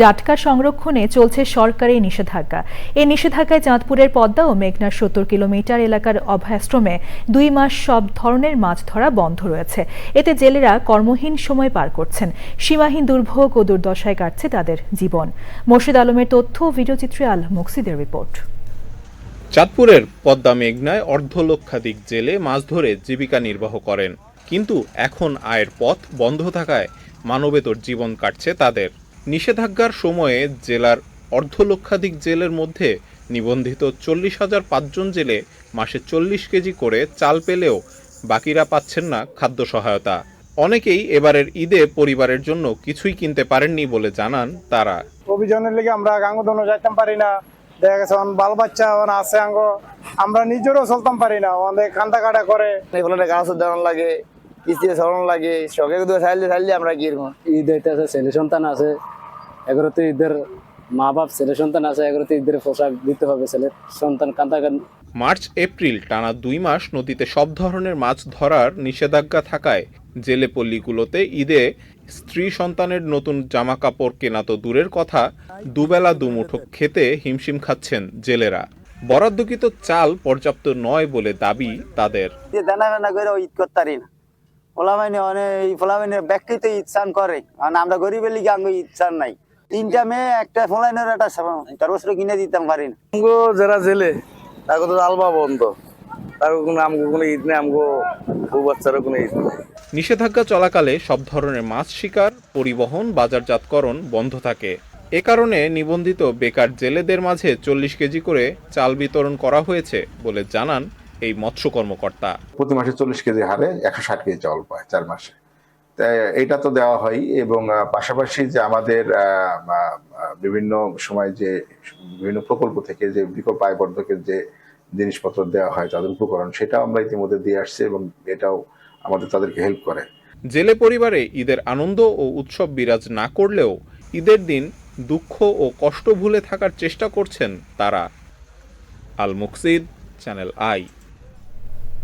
জাটকা সংরক্ষণে চলছে সরকারি নিষেধাজ্ঞা। এই নিষেধাজ্ঞায় চাঁদপুরের পদ্মা ও মেঘনার সত্তর কিলোমিটার এলাকার অভয়াশ্রমে দুই মাস সব ধরনের মাছ ধরা বন্ধ রয়েছে। এতে জেলেরা কর্মহীন সময় পার করছেন। সীমাহীন দুর্ভোগ ও দুর্দশায় কাটছে তাদের জীবন। মোর্শেদ আলমের তথ্য ও ভিডিওচিত্রে আল মুকসিদের রিপোর্ট। চাঁদপুরের পদ্মা মেঘনায় অর্ধলক্ষাধিক জেলে মাছ ধরে জীবিকা নির্বাহ করেন। কিন্তু এখন আয়ের পথ বন্ধ থাকায় মানবেতর জীবন কাটছে তাদের। নিষেধাজ্ঞার সময়ে জেলার অর্ধলক্ষাধিক জেলের মধ্যে নিবন্ধিত চল্লিশ হাজার পাঁচজন জেলে মাসে চল্লিশ কেজি করে চাল পেলেও বাকিরা পাচ্ছেন না খাদ্য সহায়তা। অনেকেই এবারের ঈদে পরিবারের জন্য কিছুই কিনতে পারেননি বলে জানান তারা। অভিযানের লেগে আমরা গাঙ্গ দোনো যাইতাম পারি না। দেখা গেছে এখন বাল বাচ্চা এখন আছে আঙ্গ। আমরা নিজেরও চলতাম পারি না। আমাদের কান্দা কাটা করে। এগুলো গাছ দেওয়ান লাগে কিস্তি সরানো লাগে শখে সাইলে সাইলে আমরা কি ঈদ হইতেছে ছেলে সন্তান আছে। এগারোতে ঈদের মা বাপ ছেলে সন্তান আছে এগারোতে ঈদের পোশাক দিতে হবে ছেলে সন্তান কান্দা কান- মার্চ এপ্রিল টানা দুই মাস নদীতে সব ধরনের মাছ ধরার নিষেধাজ্ঞা থাকায় জেলে পল্লীগুলোতে ঈদে স্ত্রী সন্তানের নতুন জামা কাপড় কেনা তো দূরের কথা দুবেলা দুমুঠো খেতে হিমশিম খাচ্ছেন জেলেরা। বরাদ্দকৃত চাল পর্যাপ্ত নয় বলে দাবি তাদের। দানা করে ঈদ করতে পারি না। ফলামাইনে অনেক এই ফলামাইনে ব্যাগকেই তো ঈদ চান করে। কারণ আমরা গরিবের লিগে আমি ঈদ চান নাই। তিনটা মেয়ে একটা ফলাইনের একটা বছর কিনে দিতাম পারি না। যারা জেলে তাকে তো আলবা বন্ধ। নিষেধাজ্ঞা চলাকালে সব ধরনের মাছ শিকার পরিবহন বাজারজাতকরণ বন্ধ থাকে। এ কারণে নিবন্ধিত বেকার জেলেদের মাঝে চল্লিশ কেজি করে চাল বিতরণ করা হয়েছে বলে জানান এই মৎস্য কর্মকর্তা। প্রতি মাসে চল্লিশ কেজি হারে একশো ষাট কেজি চাউল পায় চার মাসে। এটা তো দেওয়া হয় এবং পাশাপাশি যে আমাদের বিভিন্ন সময় যে, বিভিন্ন প্রকল্প থেকে যে বিকল্প আয় বর্ধকের যে জিনিসপত্র দেওয়া হয়, তাদের উপকরণ, সেটাও আমরা ইতিমধ্যে দিয়ে আসছি এবং এটাও আমাদের তাদেরকে হেল্প করে। জেলে পরিবারে ঈদের আনন্দ ও উৎসব বিরাজ না করলেও ঈদের দিন দুঃখ ও কষ্ট ভুলে থাকার চেষ্টা করছেন তারা। আল মুকসিদ চ্যানেল আই